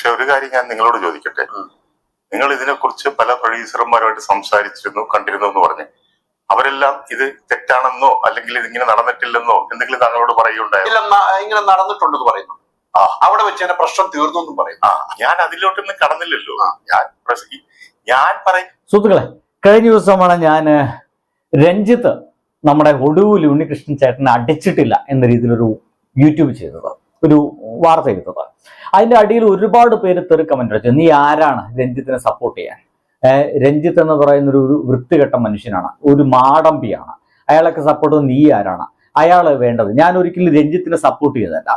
പക്ഷെ ഒരു കാര്യം ഞാൻ നിങ്ങളോട് ചോദിക്കട്ടെ? നിങ്ങൾ ഇതിനെക്കുറിച്ച് പല പ്രൊഡ്യൂസർമാരുമായിട്ട് സംസാരിച്ചിരുന്നു കണ്ടിരുന്നു എന്ന് പറഞ്ഞു. അവരെല്ലാം ഇത് തെറ്റാണെന്നോ അല്ലെങ്കിൽ ഇതിങ്ങനെ നടന്നിട്ടില്ലെന്നോ എന്തെങ്കിലും താങ്കളോട് പറയുകയുണ്ടായോ? ഇങ്ങനെ നടന്നിട്ടുണ്ടെന്ന് പറയുന്നു. ആ. അവിടെ വെച്ച് തന്നെ പ്രശ്നം തീർന്നു എന്നും പറയും ഞാൻ അതിലോട്ടൊന്നും കടന്നില്ലല്ലോ. ഞാൻ ഞാൻ പറയും സുഹൃത്തുക്കളെ കഴിഞ്ഞ ദിവസമാണ് ഞാൻ രഞ്ജിത്ത് നമ്മുടെ ഒടുവിൽ ഉണ്ണികൃഷ്ണൻ ചേട്ടനെ അടിച്ചിട്ടില്ല എന്ന രീതിയിലൊരു യൂട്യൂബ് ചെയ്തത്. ഒരു വാർത്ത എടുത്തത് അതിന്റെ അടിയിൽ ഒരുപാട് പേര് തെറി കമന്റ് അടിച്ചു. നീ ആരാണ്? രഞ്ജിത്തിനെ സപ്പോർട്ട് ചെയ്യാൻ. രഞ്ജിത്ത് എന്ന് പറയുന്ന ഒരു വൃത്തികെട്ട മനുഷ്യനാണ്. ഒരു മാടമ്പിയാണ്. അയാളൊക്കെ സപ്പോർട്ട് നീ ആരാണ്? അയാൾ വേണ്ടത്. ഞാൻ ഒരിക്കലും രഞ്ജിത്തിനെ സപ്പോർട്ട് ചെയ്തതല്ല.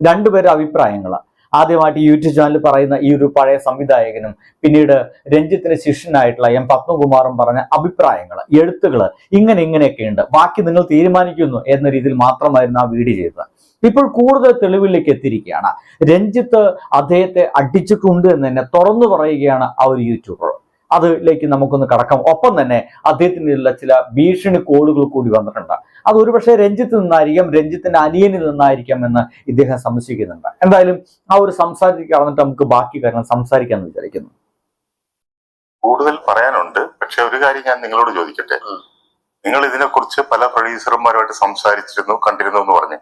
രണ്ടുപേരും അഭിപ്രായങ്ങൾ. ആദ്യമായിട്ട് യൂട്യൂബ് ചാനൽ പറയുന്ന ഈ ഒരു പഴയ സംവിധായകനും പിന്നീട് രഞ്ജിത്തിന്റെ ശിഷ്യനായിട്ടുള്ള എം പത്മകുമാറും പറഞ്ഞ അഭിപ്രായങ്ങൾ എഴുത്തുകൾ ഇങ്ങനെ ഇങ്ങനെയൊക്കെ ഉണ്ട് ബാക്കി നിങ്ങൾ തീരുമാനിക്കുന്നു എന്ന രീതിയിൽ മാത്രമായിരുന്നു ആ വീഡിയോ ചെയ്തത്. ഇപ്പോൾ കൂടുതൽ തെളിവിലേക്ക് എത്തിയിരിക്കുകയാണ്. രഞ്ജിത്ത് അദ്ദേഹത്തെ അടിച്ചിട്ടുണ്ട് എന്ന് തന്നെ തുറന്നു പറയുകയാണ് ആ ഒരു യൂട്യൂബർ. അതിലേക്ക് നമുക്കൊന്ന് കടക്കാം. ഒപ്പം തന്നെ അദ്ദേഹത്തിനുള്ള ചില ഭീഷണി കോളുകൾ കൂടി വന്നിട്ടുണ്ട്. അത് ഒരുപക്ഷെ രഞ്ജിത്ത് നിന്നായിരിക്കാം രഞ്ജിത്തിന്റെ അനിയനിൽ നിന്നായിരിക്കാം എന്ന് ഇദ്ദേഹം സംശയിക്കുന്നുണ്ട്. എന്തായാലും ആ ഒരു സംസാരത്തിലേക്ക് കടന്നിട്ട് നമുക്ക് ബാക്കി കാര്യങ്ങൾ സംസാരിക്കാമെന്ന് വിചാരിക്കുന്നു. കൂടുതൽ പറയാനുണ്ട്. പക്ഷെ ഒരു കാര്യം ഞാൻ നിങ്ങളോട് ചോദിക്കട്ടെ. നിങ്ങൾ ഇതിനെക്കുറിച്ച് പല പ്രൊഡ്യൂസർമാരുമായിട്ട് സംസാരിച്ചിരുന്നു കണ്ടിരുന്നു എന്ന് പറഞ്ഞ്.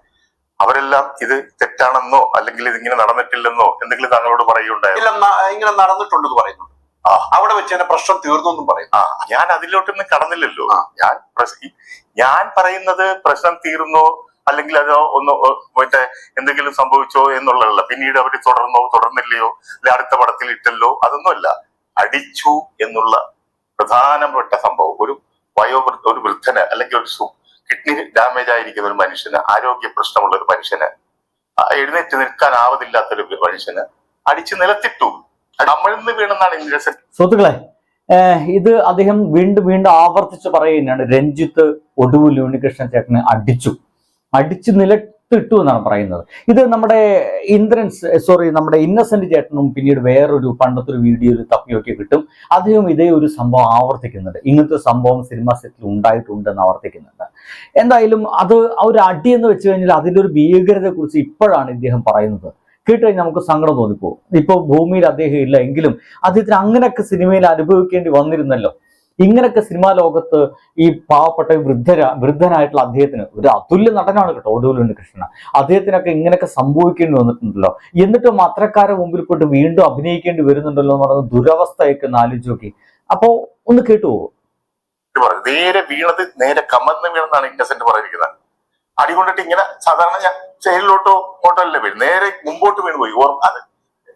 അവരെല്ലാം ഇത് തെറ്റാണെന്നോ അല്ലെങ്കിൽ ഇതിങ്ങനെ നടന്നിട്ടില്ലെന്നോ എന്തെങ്കിലും താങ്കളോട് പറയുണ്ടായിരുന്നു ഇല്ല ഇങ്ങനെ നടന്നിട്ടുണ്ടെന്ന് പറയുന്നു ആ. അവിടെ വെച്ച് തന്നെ പ്രശ്നം തീർന്നു എന്നും പറയും ഞാൻ അതിലോട്ടൊന്നും കടന്നില്ലല്ലോ. ഞാൻ ഞാൻ പറയുന്നത് പ്രശ്നം തീർന്നോ അല്ലെങ്കിൽ അത് ഒന്ന് മറ്റേ എന്തെങ്കിലും സംഭവിച്ചോ എന്നുള്ളതല്ല. പിന്നീട് അവർ തുടർന്നോ തുടർന്നില്ലയോ അല്ലെ അടുത്ത പടത്തിൽ ഇട്ടല്ലോ അതൊന്നുമല്ല. അടിച്ചു എന്നുള്ള പ്രധാനപ്പെട്ട സംഭവം. ഒരു വയോവൃദ്ധ ഒരു വൃദ്ധന് അല്ലെങ്കിൽ ഒരു കിഡ്നി ഡാമേജ് ആയിരിക്കുന്ന ഒരു മനുഷ്യന് ആരോഗ്യ പ്രശ്നമുള്ള ഒരു മനുഷ്യന് എഴുന്നേറ്റ് എഴുന്നേറ്റ് നിൽക്കാനാവതില്ലാത്ത ഒരു മനുഷ്യന് അടിച്ച് നിലത്തിട്ടു. നമ്മളിന്ന് വീണെന്നാണ് സുഹൃത്തുക്കളെ ഇത് അദ്ദേഹം വീണ്ടും വീണ്ടും ആവർത്തിച്ച് പറയുകയാണ്. രഞ്ജിത്ത് ഒടുവിൽ ഉണ്ണികൃഷ്ണൻ ചേട്ടനെ അടിച്ചു. അടിച്ചു നിലത്തിട്ടു എന്നാണ് പറയുന്നത്. ഇത് നമ്മുടെ ഇന്ദ്രൻസ് സോറി നമ്മുടെ ഇന്നസെന്റ് ചേട്ടനും പിന്നീട് വേറൊരു പണ്ടത്തെ ഒരു വീഡിയോയിൽ തപ്പിയൊക്കെ കിട്ടും. അദ്ദേഹം ഇതേ ഒരു സംഭവം ആവർത്തിക്കുന്നുണ്ട്. ഇങ്ങനത്തെ സംഭവം സിനിമ സെറ്റിൽ ഉണ്ടായിട്ടുണ്ടെന്ന് ആവർത്തിക്കുന്നുണ്ട്. എന്തായാലും അത് ഒരു അടി എന്ന് വെച്ച് കഴിഞ്ഞാൽ അതിന്റെ ഒരു ഭീകരതയെ കുറിച്ച് ഇപ്പോഴാണ് ഇദ്ദേഹം പറയുന്നത്. കേട്ടുകഴിഞ്ഞാൽ നമുക്ക് സങ്കടം തോന്നിപ്പോകും. ഇപ്പൊ ഭൂമിയിൽ അദ്ദേഹം ഇല്ല എങ്കിലും അദ്ദേഹത്തിന് അങ്ങനെയൊക്കെ സിനിമയിൽ അനുഭവിക്കേണ്ടി വന്നിരുന്നല്ലോ. ഇങ്ങനെയൊക്കെ സിനിമാ ലോകത്ത് ഈ പാവപ്പെട്ട വൃദ്ധര വൃദ്ധനായിട്ടുള്ള അദ്ദേഹത്തിന് ഒരു അതുല്യ നടനാണ് കേട്ടോ ഒടുവിൽ ഉണ്ണികൃഷ്ണൻ അദ്ദേഹത്തിനൊക്കെ ഇങ്ങനെയൊക്കെ സംഭവിക്കേണ്ടി വന്നിട്ടുണ്ടല്ലോ. എന്നിട്ടും അത്രക്കാരെ മുമ്പിൽ പോയിട്ട് വീണ്ടും അഭിനയിക്കേണ്ടി വരുന്നുണ്ടല്ലോ എന്ന് പറഞ്ഞ ദുരവസ്ഥയൊക്കെ ഒന്ന് ആലോചിച്ച് നോക്കി. അപ്പോ ഒന്ന് കേട്ടു പോകും ഇത് നേരെ വീണത് നേരെ കമന്ന് വീണെന്നാണ് ഇന്നസെന്റ് പറഞ്ഞിരിക്കുന്നത്. അടി കൊണ്ടിട്ട് ഇങ്ങനെ സാധാരണ ഞാൻ സൈഡിലോട്ടോ ഇങ്ങോട്ടോ അല്ല വീഴും. നേരെ മുമ്പോട്ട് വീണ് പോയി ഓർമ്മ അത്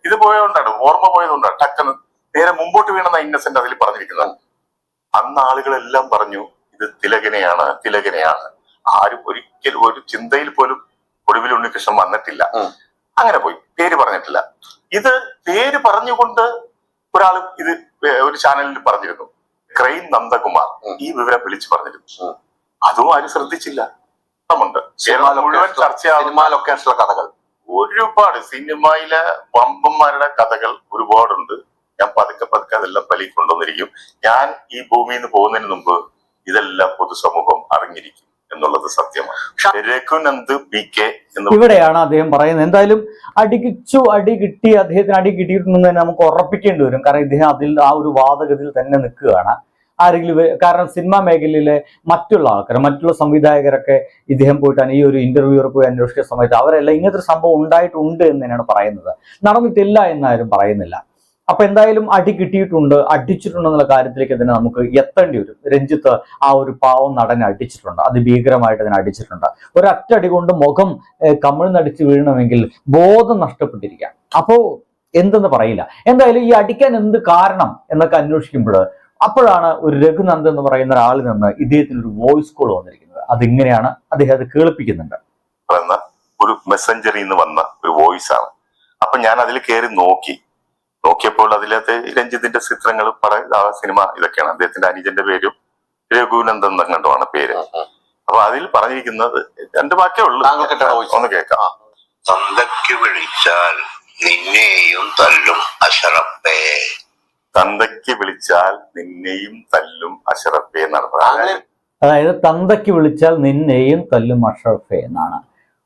ഇത് പോയതുകൊണ്ടാണ് ഓർമ്മ പോയതുകൊണ്ടാണ് ടക്കെന്ന് നേരെ മുമ്പോട്ട് വീണെന്നാണ് ഇന്നസെന്റ് അതിൽ പറഞ്ഞിരിക്കുന്നത്. അന്ന് ആളുകളെല്ലാം പറഞ്ഞു ഇത് തിലകനെയാണ് തിലകനെയാണ്. ആരും ഒരിക്കലും ഒരു ചിന്തയിൽ പോലും ഒടുവിൽ ഉണ്ണികൃഷ്ണൻ വന്നിട്ടില്ല. അങ്ങനെ പോയി. പേര് പറഞ്ഞിട്ടില്ല. ഇത് പേര് പറഞ്ഞുകൊണ്ട് ഒരാൾ ഇത് ഒരു ചാനലിൽ പറഞ്ഞിരുന്നു. ക്രൈം നന്ദകുമാർ. ഈ വിവരം വിളിച്ചു പറഞ്ഞിരുന്നു. അതും ആരും ശ്രദ്ധിച്ചില്ല. ഉണ്ട് മുഴുവൻ ലൊക്കേഷനിലെ കഥകൾ. ഒരുപാട് സിനിമയിലെ വമ്പന്മാരുടെ കഥകൾ ഒരുപാടുണ്ട്. ഞാൻ പതുക്കെ അതെല്ലാം പലി കൊണ്ടുവന്നിരിക്കും. ഞാൻ ഈ ഭൂമിയിൽ നിന്ന് പോകുന്നതിന് മുമ്പ് ഇതെല്ലാം പൊതുസമൂഹം അറിഞ്ഞിരിക്കും എന്നുള്ളത് സത്യമാണ്. രഘുനന്ദ് കെ ഇവിടെയാണ് അദ്ദേഹം പറയുന്നത്. എന്തായാലും അടികിച്ചു അടി കിട്ടി അദ്ദേഹത്തിന് അടി കിട്ടിയിട്ടുണ്ടെന്ന് തന്നെ നമുക്ക് ഉറപ്പിക്കേണ്ടി വരും. കാരണം ഇദ്ദേഹം അതിൽ ആ ഒരു വാദഗതിയിൽ തന്നെ നിൽക്കുകയാണ്. ആരെങ്കിലും കാരണം സിനിമാ മേഖലയിലെ മറ്റുള്ള ആൾക്കാർ മറ്റുള്ള സംവിധായകരൊക്കെ ഇദ്ദേഹം പോയിട്ടാണ് ഈ ഒരു ഇന്റർവ്യൂ പോയി അന്വേഷിച്ച സമയത്ത് അവരെല്ലാം ഇങ്ങനത്തെ ഒരു സംഭവം ഉണ്ടായിട്ടുണ്ട് എന്ന് തന്നെയാണ് പറയുന്നത്. നടന്നിട്ടില്ല എന്നാരും പറയുന്നില്ല. അപ്പൊ എന്തായാലും അടി കിട്ടിയിട്ടുണ്ട് അടിച്ചിട്ടുണ്ടെന്നുള്ള കാര്യത്തിലേക്ക് തന്നെ നമുക്ക് എത്തേണ്ടി വരും. രഞ്ജിത്ത് ആ ഒരു പാവം നടനെ അടിച്ചിട്ടുണ്ട്. അത് ഭീകരമായിട്ട് അതിനെ അടിച്ചിട്ടുണ്ട്. ഒരൊറ്റടി കൊണ്ട് മുഖം കമ്മിഴ്ന്നടിച്ച് വീഴണമെങ്കിൽ ബോധം നഷ്ടപ്പെട്ടിരിക്കാം അപ്പോ എന്തെന്ന് പറയില്ല. എന്തായാലും ഈ അടിക്കാൻ എന്ത് കാരണം എന്നൊക്കെ അന്വേഷിക്കുമ്പോൾ അപ്പോഴാണ് ഒരു രഘുനന്ദ് എന്ന് പറയുന്ന ഒരാളിൽ നിന്ന് ഇദ്ദേഹത്തിന് ഒരു വോയിസ് കോൾ വന്നിരിക്കുന്നത്. അതിങ്ങനെയാണ്? അദ്ദേഹം അത് കേൾപ്പിക്കുന്നുണ്ട്. ഒരു മെസ്സഞ്ചറിന്ന് വന്ന ഒരു വോയിസ് ആണ് അപ്പൊ ഞാൻ അതിൽ കയറി നോക്കി. നോക്കിയപ്പോൾ അതിലത്തെ രഞ്ജിത്തിന്റെ ചിത്രങ്ങൾ പറ ആ സിനിമ ഇതൊക്കെയാണ്. അദ്ദേഹത്തിന്റെ അനുജന്റെ പേരും രഘുനന്ദൻ എന്നെങ്ങാണ്ടുമാണ് പേര്. അപ്പൊ അതിൽ പറഞ്ഞിരിക്കുന്നത് രണ്ട് വാക്കേ ഉള്ളൂ. ഒന്ന് കേൾക്കാം. തന്തയ്ക്ക് വിളിച്ചാൽ നിന്നെയും തല്ലും അഷറപ്പേ തന്തയ്ക്ക് വിളിച്ചാൽ നിന്നെയും തല്ലും അഷറപ്പേ എന്നാണ് അതായത് തന്തയ്ക്ക് വിളിച്ചാൽ നിന്നെയും തല്ലും അഷറഫേ എന്നാണ്.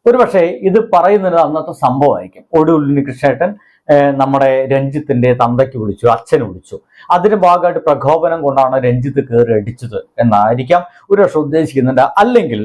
ഒരുപക്ഷെ ഇത് പറയുന്നത് അന്നത്തെ സംഭവമായിരിക്കും. ഒടുവിൽ ഉണ്ണികൃഷ്ണേട്ടൻ ഏഹ്, നമ്മുടെ രഞ്ജിത്തിന്റെ തന്തയ്ക്ക് വിളിച്ചു അച്ഛൻ വിളിച്ചു. അതിന്റെ ഭാഗമായിട്ട് പ്രകോപനം കൊണ്ടാണ് രഞ്ജിത്ത് കയറി അടിച്ചത് എന്നായിരിക്കാം ഒരു പക്ഷെ ഉദ്ദേശിക്കുന്നുണ്ട്. അല്ലെങ്കിൽ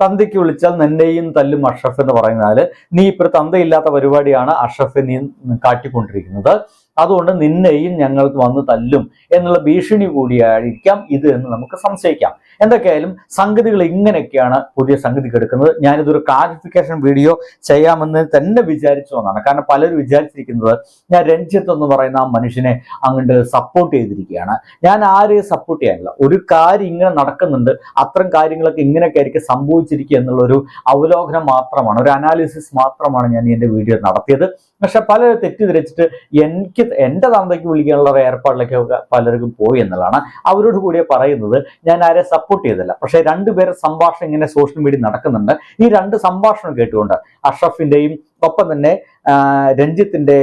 തന്തയ്ക്ക് വിളിച്ചാൽ നിന്നെയും തല്ലും അഷ്റഫ് എന്ന് പറയുന്നാൽ നീ ഇപ്പോൾ തന്തയില്ലാത്ത പരിപാടിയാണ് അഷ്റഫ് നീ കാട്ടിക്കൊണ്ടിരിക്കുന്നത്. അതുകൊണ്ട് നിന്നെയും ഞങ്ങൾ വന്ന് തല്ലും എന്നുള്ള ഭീഷണി കൂടിയായിരിക്കാം ഇത് എന്ന് നമുക്ക് സംശയിക്കാം. എന്തൊക്കെയായാലും സംഗതികൾ ഇങ്ങനെയൊക്കെയാണ് പുതിയ സംഗതി എടുക്കുന്നത് ഞാനിതൊരു ക്ലാരിഫിക്കേഷൻ വീഡിയോ ചെയ്യാമെന്ന് തന്നെ വിചാരിച്ചു എന്നാണ് കാരണം പലരും വിചാരിച്ചിരിക്കുന്നത് ഞാൻ രഞ്ജിത്ത് എന്ന് പറയുന്ന ആ മനുഷ്യനെ അങ്ങോട്ട് സപ്പോർട്ട് ചെയ്തിരിക്കുകയാണ്. ഞാൻ ആരെയും സപ്പോർട്ട് ചെയ്യാനില്ല. ഒരു കാര്യം ഇങ്ങനെ നടക്കുന്നുണ്ട് അത്തരം കാര്യങ്ങളൊക്കെ ഇങ്ങനെയൊക്കെ ആയിരിക്കും സംഭവിച്ചിരിക്കുക എന്നുള്ളൊരു അവലോകനം മാത്രമാണ് ഒരു അനാലിസിസ് മാത്രമാണ് ഞാൻ എന്റെ വീഡിയോ നടത്തിയത്. പക്ഷെ പലരും തെറ്റിദ്ധരിച്ചിട്ട് എനിക്ക് എന്റെ തന്തയ്ക്ക് വിളിക്കാനുള്ള ഒരു ഏർപ്പാടിലേക്ക് പലർക്കും പോയി എന്നുള്ളതാണ്. അവരോട് കൂടിയേ പറയുന്നത് ഞാൻ ആരെ സപ്പോർട്ട് ചെയ്തില്ല. പക്ഷേ രണ്ടുപേരെ സംഭാഷണം ഇങ്ങനെ സോഷ്യൽ മീഡിയ നടക്കുന്നുണ്ട്. ഈ രണ്ട് സംഭാഷണം കേട്ടുകൊണ്ട് അഷ്റഫിന്റെയും ഒപ്പം തന്നെ രഞ്ജിത്തിന്റെ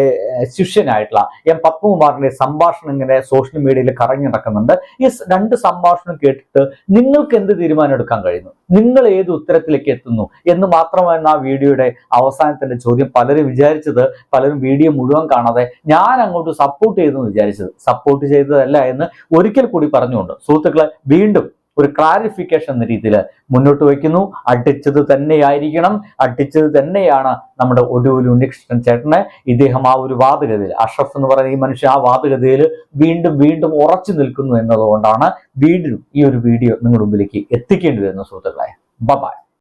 ശിഷ്യനായിട്ടുള്ള എം പത്മകുമാറിന്റെ സംഭാഷണം ഇങ്ങനെ സോഷ്യൽ മീഡിയയിൽ കറങ്ങി നടക്കുന്നുണ്ട്. ഈ രണ്ട് സംഭാഷണം കേട്ടിട്ട് നിങ്ങൾക്ക് എന്ത് തീരുമാനം എടുക്കാൻ കഴിയുന്നു? നിങ്ങൾ ഏത് ഉത്തരത്തിലേക്ക് എത്തുന്നു? എന്ന് മാത്രമാണ് ആ വീഡിയോയുടെ അവസാനത്തിന്റെ ചോദ്യം. പലരും വിചാരിച്ചത് പലരും വീഡിയോ മുഴുവൻ കാണാതെ ഞാൻ അങ്ങോട്ട് സപ്പോർട്ട് ചെയ്തെന്ന് വിചാരിച്ചത്. സപ്പോർട്ട് ചെയ്തതല്ല എന്ന് ഒരിക്കൽ കൂടി പറഞ്ഞുകൊണ്ട്. സുഹൃത്തുക്കളെ വീണ്ടും ഒരു ക്ലാരിഫിക്കേഷൻ എന്ന രീതിയിൽ മുന്നോട്ട് വയ്ക്കുന്നു. അടിച്ചത് തന്നെയായിരിക്കണം. അടിച്ചത് തന്നെയാണ് നമ്മുടെ ഒടുവിൽ ഉണ്ണികൃഷ്ണൻ ചേട്ടനെ ഇദ്ദേഹം ആ ഒരു വാദഗതിയിൽ അഷ്റഫ് എന്ന് പറയുന്ന ഈ മനുഷ്യൻ ആ വാദഗതിയിൽ വീണ്ടും വീണ്ടും ഉറച്ചു നിൽക്കുന്നു എന്നതുകൊണ്ടാണ് വീണ്ടും ഈ ഒരു വീഡിയോ നിങ്ങളുടെ മുമ്പിലേക്ക് എത്തിക്കേണ്ടി വരുന്ന സുഹൃത്തുക്കളെ. ബൈ